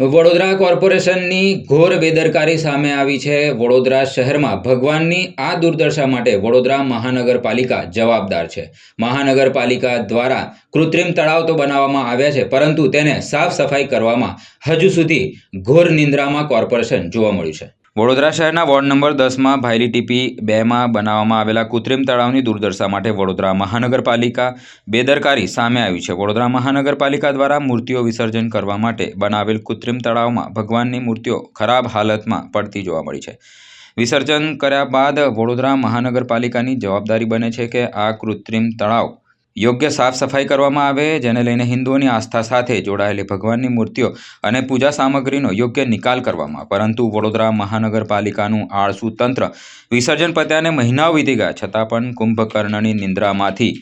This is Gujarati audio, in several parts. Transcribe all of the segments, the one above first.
વડોદરા કોર્પોરેશનની ઘોર બેદરકારી સામે આવી છે. વડોદરા શહેરમાં ભગવાનની આ દુર્દશા માટે વડોદરા મહાનગરપાલિકા જવાબદાર છે. મહાનગરપાલિકા દ્વારા કૃત્રિમ તળાવ તો બનાવવામાં આવ્યા છે, પરંતુ તેને સાફ સફાઈ કરવામાં હજુ સુધી ઘોર નિંદ્રામાં કોર્પોરેશન જોવા મળ્યું છે. વડોદરા શહેરના વોર્ડ નંબર દસમાં ભાયલી ટીપી બેમાં બનાવવામાં આવેલા કૃત્રિમ તળાવની દુર્દશા માટે વડોદરા મહાનગરપાલિકા બેદરકારી સામે આવી છે. વડોદરા મહાનગરપાલિકા દ્વારા મૂર્તિઓ વિસર્જન કરવા માટે બનાવેલ કૃત્રિમ તળાવમાં ભગવાનની મૂર્તિઓ ખરાબ હાલતમાં પડતી જોવા મળી છે. વિસર્જન કર્યા બાદ વડોદરા મહાનગરપાલિકાની જવાબદારી બને છે કે આ કૃત્રિમ તળાવ યોગ્ય સાફ સફાઈ કરવામાં આવે, જેને લઈને હિન્દુઓની આસ્થા સાથે જોડાયેલી ભગવાનની મૂર્તિઓ અને પૂજા સામગ્રીનો યોગ્ય નિકાલ કરવામાં પરંતુ વડોદરા મહાનગરપાલિકાનું આળસુ તંત્ર વિસર્જન પત્યાને મહિનાઓ વીતી ગયા, છતાં પણ કુંભકર્ણની નિંદ્રામાંથી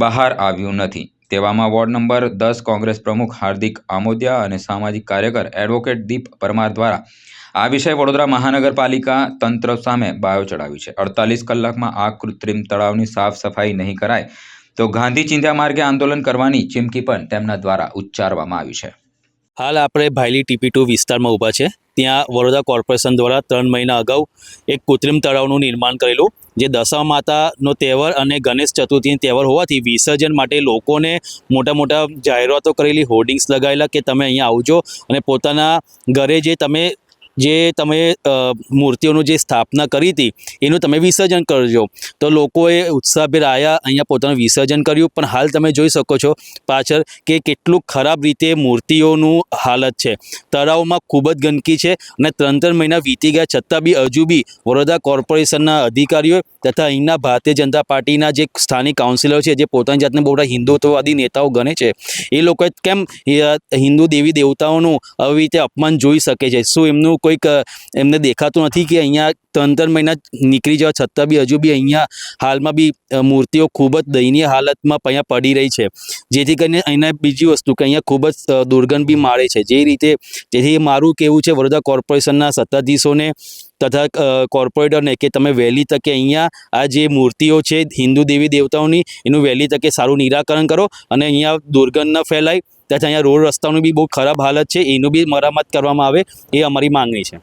બહાર આવ્યું નથી. તેવામાં વોર્ડ નંબર દસ કોંગ્રેસ પ્રમુખ હાર્દિક આમોદિયા અને સામાજિક કાર્યકર એડવોકેટ દીપ પરમાર દ્વારા આ વિષય વડોદરા મહાનગરપાલિકા તંત્ર સામે બાયો ચડાવી છે. અડતાલીસ કલાકમાં આ કૃત્રિમ તળાવની સાફ સફાઈ નહીં કરાય તો ગાંધી ચિંધ્યા માર્ગે આંદોલન કરવાની ચીમકી પણ તેમના દ્વારા ઉચ્ચારવામાં આવી છે. હાલ આપણે ભાયલી ટીપી ટુ વિસ્તારમાં ઊભા છે. ત્યાં વડોદરા કોર્પોરેશન દ્વારા ત્રણ મહિના અગાઉ એક કૃત્રિમ તળાવનું નિર્માણ કરેલું, જે દશા માતાનો તહેવાર અને ગણેશ ચતુર્થીનો તહેવાર હોવાથી વિસર્જન માટે લોકોને મોટા મોટા જાહેરાતો કરેલી, હોર્ડિંગ્સ લગાવેલા કે તમે અહીંયા આવજો અને પોતાના ઘરે જે તમે જે તમે મૂર્તિઓનું જે સ્થાપના કરી હતી, એનું તમે વિસર્જન કરજો. તો લોકોએ ઉત્સાહભેર આવ્યા અહીંયા પોતાનું વિસર્જન કર્યું. પણ હાલ તમે જોઈ શકો છો પાછળ કે કેટલું ખરાબ રીતે મૂર્તિઓનું હાલત છે. તળાવમાં ખૂબ જ ગંદકી છે અને ત્રણ ત્રણ મહિના વીતી ગયા છતાં બી હજુ બી વડોદરા કોર્પોરેશનના અધિકારીઓ તથા અહીંના ભારતીય જનતા પાર્ટીના જે સ્થાનિક કાઉન્સિલરો છે, જે પોતાની જાતને બહુ બધા હિન્દુત્વવાદી નેતાઓ ગણે છે, એ લોકોએ કેમ હિન્દુ દેવી દેવતાઓનું આવી રીતે અપમાન જોઈ શકે છે? શું એમનું કોઈક એમને દેખાતું નથી કે અહીંયા ત્રણ ત્રણ મહિના નીકળી જવા છતાં બી હજુ બી અહીંયા હાલમાં બી મૂર્તિઓ ખૂબ જ દયનીય હાલતમાં અહીંયા પડી રહી છે. જેથી કરીને અહીંના બીજી વસ્તુ કે અહીંયા ખૂબ જ દુર્ગંધ બી મારે છે. જે રીતે, જેથી મારું કેવું છે વડોદરા કોર્પોરેશનના સત્તાધીશોને તથા કોર્પોરેટરને કે તમે વહેલી તકે અહીંયા આ જે મૂર્તિઓ છે હિન્દુ દેવી દેવતાઓની, એનું વહેલી તકે સારું નિરાકરણ કરો અને અહીંયા દુર્ગંધ ન ફેલાય. તથા અહીંયા રોડ રસ્તાઓની બી બહુ ખરાબ હાલત છે, એનું બી મરામત કરવામાં આવે એ અમારી માંગણી છે.